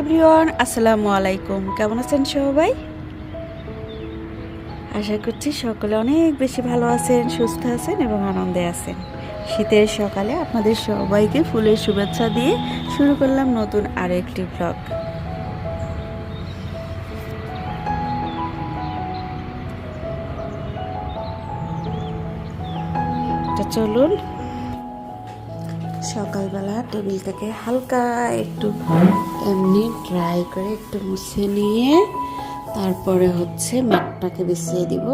Everyone, আসসালামু আলাইকুম। কেমন আছেন সবাই? আশা করছি সকলে অনেক বেশি ভালো আছেন, সুস্থ আছেন এবং আনন্দে আছেন। শীতের সকালে আপনাদের সবাইকে ফুলের শুভেচ্ছা দিয়ে শুরু করলাম নতুন আরও একটি ব্লগ চলুন সকালবেলা টেবিলটাকে হালকা একটু এমনি ড্রাই করে একটু মুছে নিয়ে তারপরে হচ্ছে ম্যাটটাকে বিছিয়ে দিব।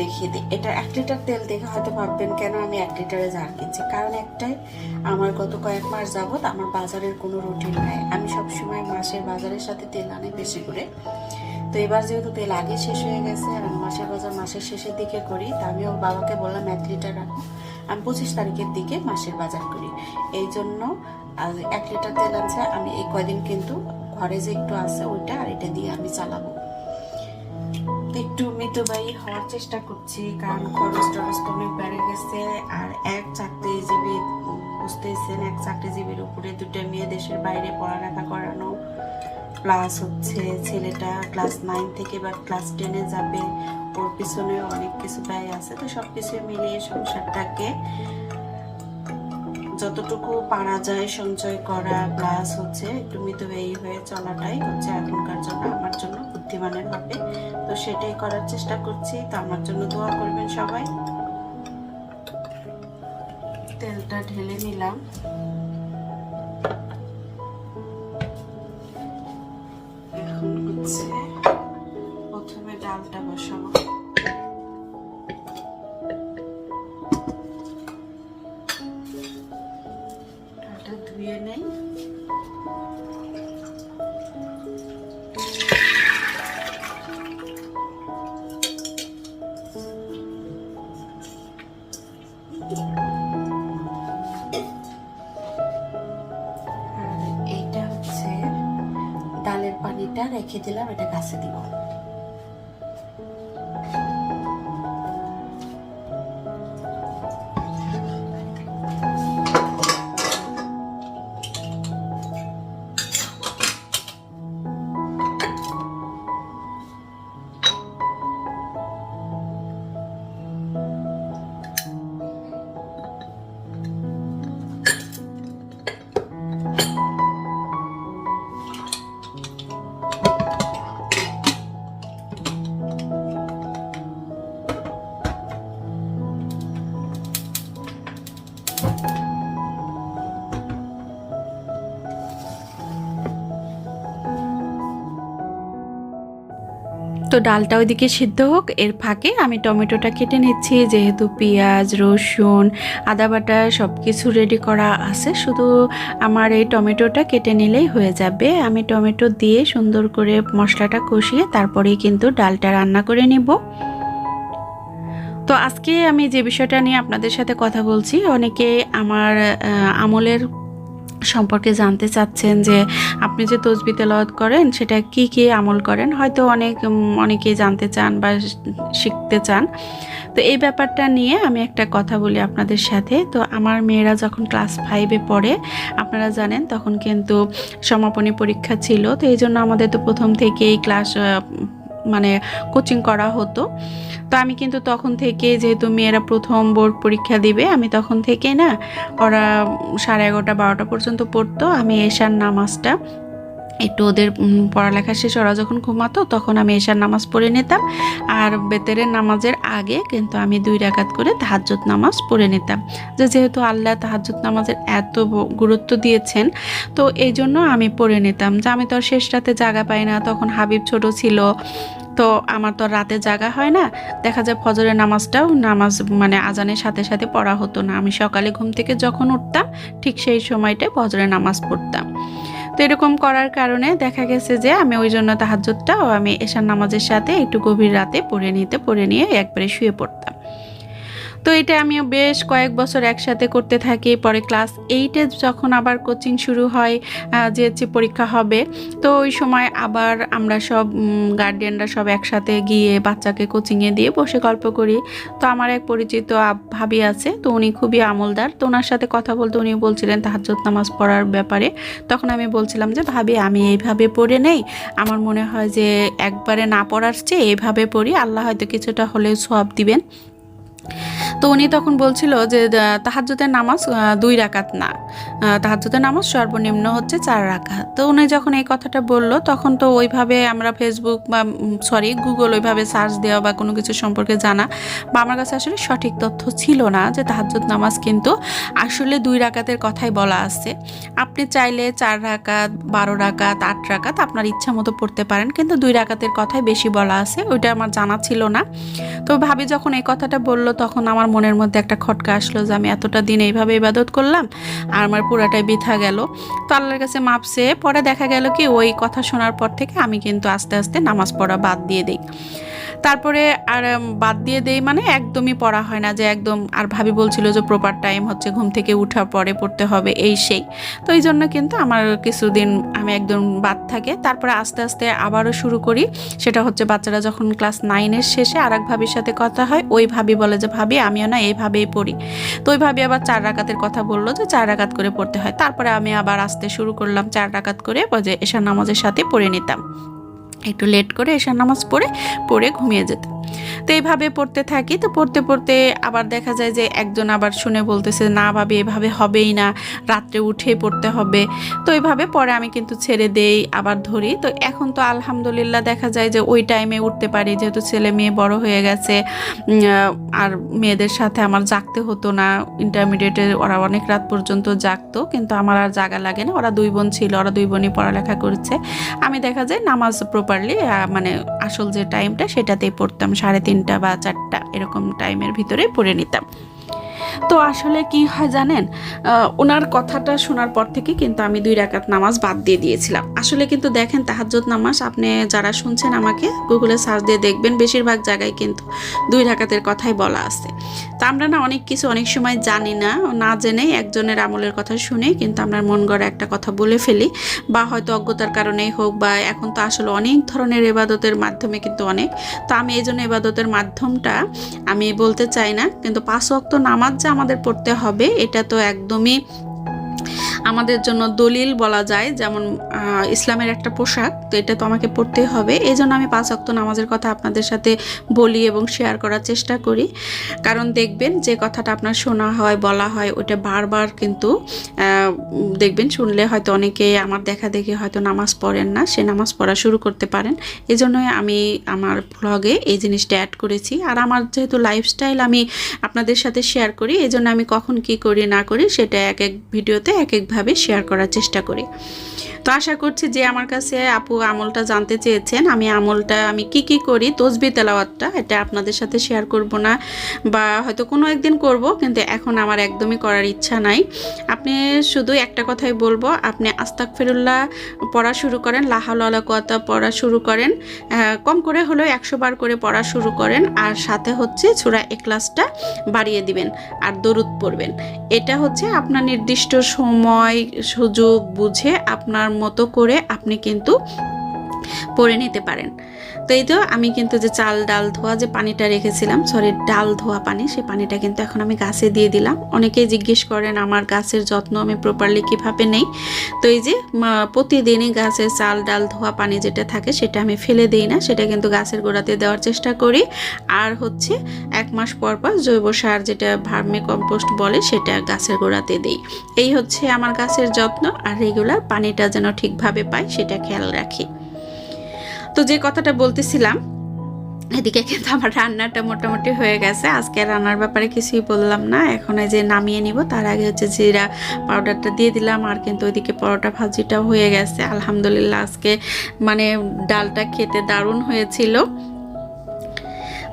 দেখিয়ে দিই। এটা এক লিটার তেল দেখে হয়তো ভাববেন, কেন আমি এক লিটারে জার কিনছি? কারণ একটাই, আমার গত কয়েক মাস যাবত আমার বাজারের কোনো রুটিন নাই। আমি সব সময় মাসের বাজারের সাথে তেল আনি বেশি করে। তো এবার যেহেতু তেল আগে শেষ হয়ে গেছে আর আমি মাসের বাজার মাসের শেষের দিকে করি, তা আমি ওর বাবাকে বললাম, এক লিটার রাখো আমি পঁচিশ তারিখের দিকে মাসের বাজার করি। এই জন্য এক লিটার তেল আছে, আমি এই কয়দিন কিন্তু ঘরে যে একটু আছে ওইটা আর এটা দিয়ে আমি চালাবো। একটু মিতব্যয়ী হওয়ার চেষ্টা করছি, কারণ খরচ টরচ তো অনেক বেড়ে গেছে আর এক চাকরিজীবী বুঝতেছেন, এক চাকরিজীবীর উপরে দুটো মেয়ে দেশের বাইরে পড়ালেখা করানো। প্লাস হচ্ছে ছেলেটা ক্লাস নাইন থেকে বা ক্লাস টেনে যাবে, ওর পিছনে অনেক কিছু ব্যয় আছে, তো সব কিছু মিলিয়ে সংসারটাকে যতটুকু পারা যায় সঞ্চয় করা প্লাস হচ্ছে একটু মিতব্যয়ী হয়ে চলাটাই হচ্ছে এখনকার জন্য, আমার জন্য বুদ্ধিমানের হবে। তো সেটাই করার চেষ্টা করছি। তো আমার জন্য দোয়া করবেন সবাই। তেলটা ঢেলে নিলাম। এখন হচ্ছে প্রথমে ডালটা বসাবো। ডালটা ধুয়ে নেই। পানিটা রেখে দিলাম এটা গাছে দিব। তো ডালটা ওইদিকে সিদ্ধ হোক, এর ফাঁকে আমি টমেটোটা কেটে নিচ্ছি, যেহেতু পেঁয়াজ, রসুন, আদা বাটা সব কিছু রেডি করা আছে, শুধু আমার এই টমেটোটা কেটে নিলেই হয়ে যাবে। আমি টমেটো দিয়ে সুন্দর করে মশলাটা কষিয়ে তারপরেই কিন্তু ডালটা রান্না করে নিব। তো আজকে আমি যে বিষয়টা নিয়ে আপনাদের সাথে কথা বলছি, অনেকে আমার আমলের সম্পর্কে জানতে চাচ্ছেন যে আপনি যে তসবি তেলাওয়াত করেন, সেটা কি কি আমল করেন? হয়তো অনেক অনেকেই জানতে চান বা শিখতে চান। তো এই ব্যাপারটা নিয়ে আমি একটা কথা বলি আপনাদের সাথে। তো আমার মেয়েরা যখন ক্লাস ফাইভে পড়ে, আপনারা জানেন তখন কিন্তু সমাপনী পরীক্ষা ছিল। তো এই জন্য আমাদের তো প্রথম থেকেই ক্লাস মানে কোচিং করা হতো। তো আমি কিন্তু তখন থেকে যেহেতু মেয়েরা প্রথম বোর্ড পরীক্ষা দিবে, আমি তখন থেকে না ওরা সাড়ে এগারোটা, বারোটা পর্যন্ত পড়তো। আমি এশার নামাজটা একটু ওদের পড়ালেখা শেষ, ওরা যখন ঘুমাতো তখন আমি এশার নামাজ পড়ে নিতাম। আর বেতেরের নামাজের আগে কিন্তু আমি দুই রাকাত করে তাহাজ্জুদ নামাজ পড়ে নিতাম। যে যেহেতু আল্লাহ তাহাজ্জুদ নামাজের এত গুরুত্ব দিয়েছেন, তো এই জন্য আমি পড়ে নিতাম। যে আমি তো আর শেষ রাতে জায়গা পাই না, তখন হাবিব ছোট ছিল, তো আমার তো রাতে জাগা হয় না। দেখা যায় ফজরের নামাজটাও নামাজ মানে আজানের সাথে সাথে পড়া হতো না। আমি সকালে ঘুম থেকে যখন উঠতাম, ঠিক সেই সময়টায় ফজরের নামাজ পড়তাম। তো এরকম করার কারণে দেখা গেছে যে আমি ওই জন্য তাহাজটাও আমি এশার নামাজের সাথে একটু গভীর রাতে পড়ে নিতে, পড়ে নিয়ে একবারে শুয়ে পড়তাম। তো এটা আমিও বেশ কয়েক বছর একসাথে করতে থাকি। পরে ক্লাস এইটে যখন আবার কোচিং শুরু হয় যে হচ্ছে পরীক্ষা হবে, তো ওই সময় আবার আমরা সব গার্ডিয়ানরা সব একসাথে গিয়ে বাচ্চাকে কোচিংয়ে দিয়ে বসে গল্প করি। তো আমার এক পরিচিত ভাবি আছে, তো উনি খুবই আমলদার। তো ওনার সাথে কথা বলতে উনি বলছিলেন তাহাজ্জুদ নামাজ পড়ার ব্যাপারে। তখন আমি বলছিলাম যে, ভাবি, আমি এইভাবে পড়ে নেই। আমার মনে হয় যে, একবারে না পড়ার চেয়ে এইভাবে পড়ি। আল্লাহ হয়তো কিছুটা হলেও সব দিবেন। তো উনি তখন বলছিল যে আহ, তাহাজ্জুদের নামাজ দুই রাকাত না। আহ, তাহাজ্জুদের নামাজ সর্বনিম্ন হচ্ছে চার রাকাত। তো উনি যখন এই কথাটা বলল তখন তো ওইভাবে আমরা ফেসবুক বা সরি গুগল ওইভাবে সার্চ দেওয়া বা কোনো কিছু সম্পর্কে জানা বা আমার কাছে আসলে সঠিক তথ্য ছিল না যে তাহাজ্জুদ নামাজ কিন্তু আসলে দুই রাকাতের কথাই বলা আছে। আপনি চাইলে চার রাকাত বারো রাকাত আট রাকাত আপনার ইচ্ছা মতো পড়তে পারেন কিন্তু দুই রাকাতের কথাই বেশি বলা আছে ওইটা আমার জানা ছিল না। তো ভাবি যখন এই কথাটা বলল তখন আমার মনের মধ্যে একটা খটকা আসলো যে আমি এতটা দিন এইভাবে ইবাদত করলাম, আর আমার পুরাটাই বৃথা গেল। তো আল্লাহর কাছে মাপসে পরে দেখা গেল কি, ওই কথা শোনার পর থেকে আমি কিন্তু আস্তে আস্তে নামাজ পড়া বাদ দিয়ে দিই। তারপরে আর বাদ দিয়ে দেই মানে একদমই পড়া হয় না যে একদম, আর ভাবি বলছিল যে প্রপার টাইম হচ্ছে, ঘুম থেকে উঠার পরে পড়তে হবে, এই সেই। তো এই জন্য কিন্তু আমার কিছুদিন আমি একদম বাদ থাকে। তারপরে আস্তে আস্তে আবারও শুরু করি। সেটা হচ্ছে বাচ্চারা যখন ক্লাস নাইনের শেষে আর এক ভাবির সাথে কথা হয়, ওই ভাবি বলে যে, ভাবি, আমিও না এইভাবেই পড়ি। তো ওই ভাবি আবার চার রাকাতের কথা বলল যে, চার রাকাত করে পড়তে হয়। তারপরে আমি আবার আসতে শুরু করলাম, চার রাকাত করে যে এশার নামাজের সাথে পড়ে নিতাম। একটু লেট করে এশার নামাজ পড়ে পড়ে ঘুমিয়ে যেতাম তো এইভাবে পড়তে থাকি। তো পড়তে পড়তে আবার দেখা যায় যে একজন আবার শুনে বলতেছে, না ভাবে, এভাবে হবেই না। রাত্রে উঠে পড়তে হবে। তো এইভাবে পরে আমি কিন্তু ছেড়ে দেই, আবার ধরি। তো এখন তো আলহামদুলিল্লাহ দেখা যায় যে ওই টাইমে উঠতে পারি। যেহেতু ছেলে মেয়ে বড় হয়ে গেছে আর মেয়েদের সাথে আমার জাগতে হতো না। ইন্টারমিডিয়েটে ওরা অনেক রাত পর্যন্ত জাগতো, কিন্তু আমার আর জাগা লাগে না। ওরা দুই বোন ছিল, ওরা দুই বোনই পড়ালেখা করছে। আমি দেখা যায় নামাজ প্রপারলি মানে আসল যে টাইমটা সেটাতেই পড়তাম। সাড়ে তিনটা বা চারটা এরকম টাইমের ভিতরে পড়ে নিতাম। তো আসলে কি হয় জানেন? ওনার কথাটা শোনার পর থেকে কিন্তু আমি দুই রাকাত নামাজ বাদ দিয়ে দিয়েছিলাম। আসলে কিন্তু দেখেন, তাহাজ্জুদ নামাজ আপনি যারা শুনছেন আমাকে, গুগলে সার্চ দিয়ে দেখবেন, বেশিরভাগ জায়গায় কিন্তু দুই রাকাতের কথাই বলা আছে। তা আমরা না অনেক কিছু অনেক সময় জানি না না জেনেই একজনের আমলের কথা শুনে কিন্তু আমরা মন গড়া একটা কথা বলে ফেলি বা হয়তো অজ্ঞতার কারণেই হোক বা এখন তো আসলে অনেক ধরনের এবাদতের মাধ্যমে কিন্তু অনেক। তো আমি এই জন্য এবাদতের মাধ্যমটা আমি বলতে চাই না, কিন্তু পাঁচ ওয়াক্ত নামাজ আমাদের পড়তে হবে। এটা তো একদমই আমাদের জন্য দলিল বলা যায়, যেমন ইসলামের একটা পোশাক, তো এটা তো আমাকে পড়তেই হবে। এই জন্য আমি পাঁচ অক্ত নামাজের কথা আপনাদের সাথে বলি এবং শেয়ার করার চেষ্টা করি। কারণ দেখবেন যে কথাটা আপনার শোনা হয়, বলা হয়, ওটা বারবার কিন্তু দেখবেন শুনলে হয়তো অনেকে আমার দেখা দেখি হয়তো নামাজ পড়েন না, সে নামাজ পড়া শুরু করতে পারেন। এই জন্যই আমি আমার ব্লগে এই জিনিসটা অ্যাড করেছি। আর আমার যেহেতু লাইফস্টাইল আমি আপনাদের সাথে শেয়ার করি এই জন্য আমি কখন কি করি না করি সেটা এক এক ভিডিওতে এক এক একভাবে শেয়ার করার চেষ্টা করি। তো আশা করছি যে আমার কাছে আপু আমলটা জানতে চেয়েছেন, আমি আমলটা, আমি কি কি করি, তসবি তেলাওয়াতটা, এটা আপনাদের সাথে শেয়ার করব না বা হয়তো কোনো একদিন করব, কিন্তু এখন আমার একদমই করার ইচ্ছা নাই। আপনি শুধু একটা কথাই বলব, আপনি আস্তাক ফেরুল্লাহ পড়া শুরু করেন লাহাল কথা পড়া শুরু করেন কম করে হলেও একশো বার করে পড়া শুরু করেন, আর সাথে হচ্ছে ছোড়া এক্লাসটা বাড়িয়ে দিবেন, আর দরুদ পড়বেন। এটা হচ্ছে আপনার নির্দিষ্ট সময় সুযোগ বুঝে আপনার মতো করে আপনি কিন্তু পড়ে নিতে পারেন। তো এই তো আমি কিন্তু যে চাল, ডাল, ধোয়া যে পানিটা রেখেছিলাম সরি ডাল, ধোয়া পানি সেই পানিটা কিন্তু এখন আমি গাছে দিয়ে দিলাম। অনেকেই জিজ্ঞেস করেন, আমার গাছের যত্ন আমি প্রপারলি কীভাবে নেই? তো এই যে প্রতিদিনই গাছের চাল, ডাল, ধোয়া পানি যেটা থাকে, সেটা আমি ফেলে দিই না, সেটা কিন্তু গাছের গোড়াতে দেওয়ার চেষ্টা করি। আর হচ্ছে, এক মাস পর পর জৈব সার যেটা ভার্মি কম্পোস্ট বলে, সেটা গাছের গোড়াতে দিই। এই হচ্ছে আমার গাছের যত্ন, আর রেগুলার পানিটা যেন ঠিকভাবে পাই, সেটা খেয়াল রাখি। তো যে কথাটা বলতেছিলাম, এদিকে কিন্তু আমার রান্নাটা মোটামুটি হয়ে গেছে। আজকে রান্নার ব্যাপারে কিছুই বললাম না। এখন যে নামিয়ে নিব, তার আগে হচ্ছে জিরা পাউডারটা দিয়ে দিলাম, আর কিন্তু ওইদিকে পরোটা ভাজিটাও হয়ে গেছে। আলহামদুলিল্লাহ, আজকে মানে ডালটা খেতে দারুণ হয়েছিল।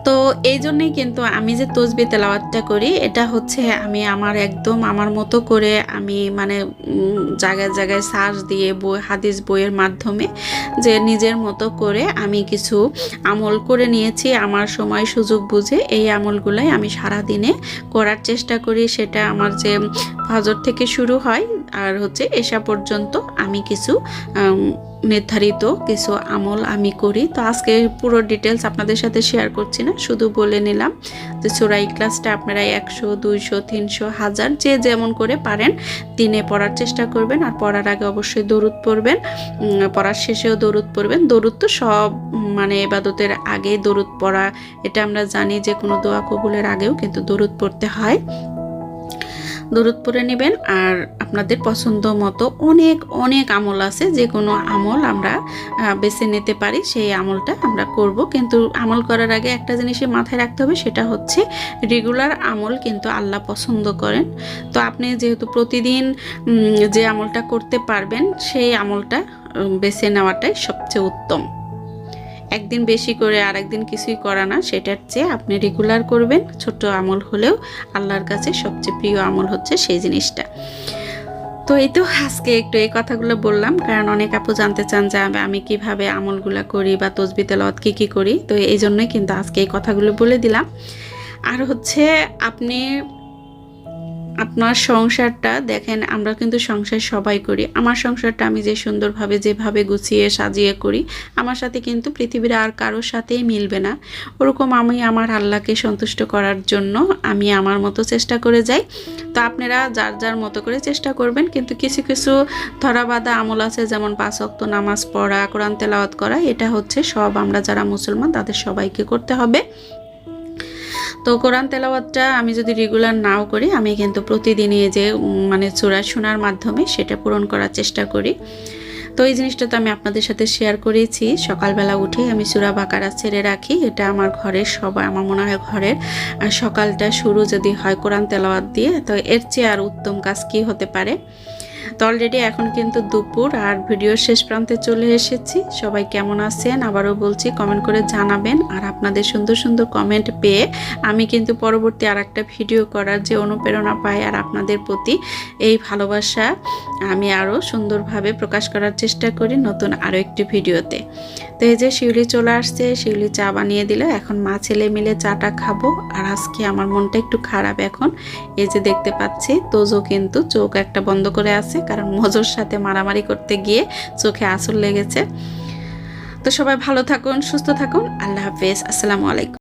তো এই জন্যই কিন্তু আমি যে তসবি তেলাওয়াতটা করি, এটা হচ্ছে আমি আমার একদম আমার মতো করে আমি মানে জায়গায় জায়গায় সার্চ দিয়ে বই, হাদিস বইয়ের মাধ্যমে যে নিজের মতো করে আমি কিছু আমল করে নিয়েছি, আমার সময় সুযোগ বুঝে এই আমলগুলাই আমি সারা দিনে করার চেষ্টা করি। সেটা আমার যে ফজর থেকে শুরু হয় আর হচ্ছে এসা পর্যন্ত আমি কিছু নির্ধারিত কিছু আমল আমি করি। তো আজকে পুরো ডিটেলস আপনাদের সাথে শেয়ার করছি না, শুধু বলে নিলাম যে চোরাই ক্লাসটা আপনারা একশো, দুইশো, তিনশো, হাজার যে যেমন করে পারেন, দিনে পড়ার চেষ্টা করবেন আর পড়ার আগে অবশ্যই দরুদ পড়বেন পড়ার শেষেও দরুদ পড়বেন। দরুদ তো সব মানে এবাদতের আগে দরুদ পড়া, এটা আমরা জানি যে কোনো দোয়া কবুলের আগেও কিন্তু দরুদ পড়তে হয়। দরুদ পড়ে নেবেন। আর আপনাদের পছন্দ মতো অনেক অনেক আমল আছে, যে কোনো আমল আমরা বেছে নিতে পারি, সেই আমলটা আমরা করব। কিন্তু আমল করার আগে একটা জিনিসই মাথায় রাখতে হবে, সেটা হচ্ছে রেগুলার আমল কিন্তু আল্লাহ পছন্দ করেন। তো আপনি যেহেতু প্রতিদিন যে আমলটা করতে পারবেন, সেই আমলটা বেছে নেওয়াটাই সবচেয়ে উত্তম। একদিন বেশি করে আর একদিন কিছুই করা না, সেটার চেয়ে আপনি রেগুলার করবেন। ছোট আমল হলেও আল্লাহর কাছে সবচেয়ে প্রিয় আমল হচ্ছে সেই জিনিসটা। তো এই তো আজকে একটু এই কথাগুলো বললাম, কারণ অনেক আপু জানতে চান যে আমি- কীভাবে আমলগুলা করি বা তসবি তেলাওয়াত কী কী করি। তো এই জন্যই কিন্তু আজকে এই কথাগুলো বলে দিলাম। আর হচ্ছে আপনি আপনার সংসারটা, দেখেন আমরা কিন্তু সংসার সবাই করি। আমার সংসারটা আমি যে সুন্দরভাবে, যেভাবে গুছিয়ে সাজিয়ে করি, আমার সাথে কিন্তু পৃথিবীর আর কারোর সাথেই মিলবে না। ওরকম আমি আমার আল্লাহকে সন্তুষ্ট করার জন্য আমি আমার মতো চেষ্টা করে যাই। তো আপনারা যার যার মতো করে চেষ্টা করবেন, কিন্তু কিছু কিছু ধরাবাধা আমল আছে, যেমন পাঁচ ওয়াক্ত নামাজ পড়া, কোরআন তেলাওয়াত করা, এটা হচ্ছে সব আমরা যারা মুসলমান, তাদের সবাইকে করতে হবে। তো কোরআন তেলাওয়াতটা আমি যদি রেগুলার নাও করি, আমি কিন্তু প্রতিদিনই যে মানে চূড়া শোনার মাধ্যমে সেটা পূরণ করার চেষ্টা করি। তো এই জিনিসটা তো আমি আপনাদের সাথে শেয়ার করেছি। সকালবেলা উঠে আমি চূড়া বাকারা ছেড়ে রাখি। এটা আমার ঘরের সবাই, আমার মনে হয় ঘরের সকালটা শুরু যদি হয় কোরআন তেলাওয়াত দিয়ে, তো এর চেয়ে আর উত্তম কাজ কি হতে পারে? তো অলরেডি এখন কিন্তু দুপুর, আর ভিডিওর শেষ প্রান্তে চলে এসেছি। সবাই কেমন আছেন? আবারও বলছি কমেন্ট করে জানাবেন। আর আপনাদের সুন্দর সুন্দর কমেন্ট পেয়ে আমি কিন্তু পরবর্তী আর একটা ভিডিও করার যে অনুপ্রেরণা পাই, আর আপনাদের প্রতি এই ভালোবাসা আমি আরও সুন্দরভাবে প্রকাশ করার চেষ্টা করি নতুন আরও একটি ভিডিওতে। তো এই যে শিউলি চলে আসছে, শিউলি চা বানিয়ে দিল। এখন মা ছেলে মিলে চাটা খাব। আর আজকে আমার মনটা একটু খারাপ এখন। এই যে দেখতে পাচ্ছি, তোজো কিন্তু চোখ একটা বন্ধ করে আছে। কারণ মজোর সাথে মারামারি করতে গিয়ে চোখে আসর লেগেছে। তো সবাই ভালো থাকুন, সুস্থ থাকুন। আল্লাহ হাফেজ। আসসালামু আলাইকুম।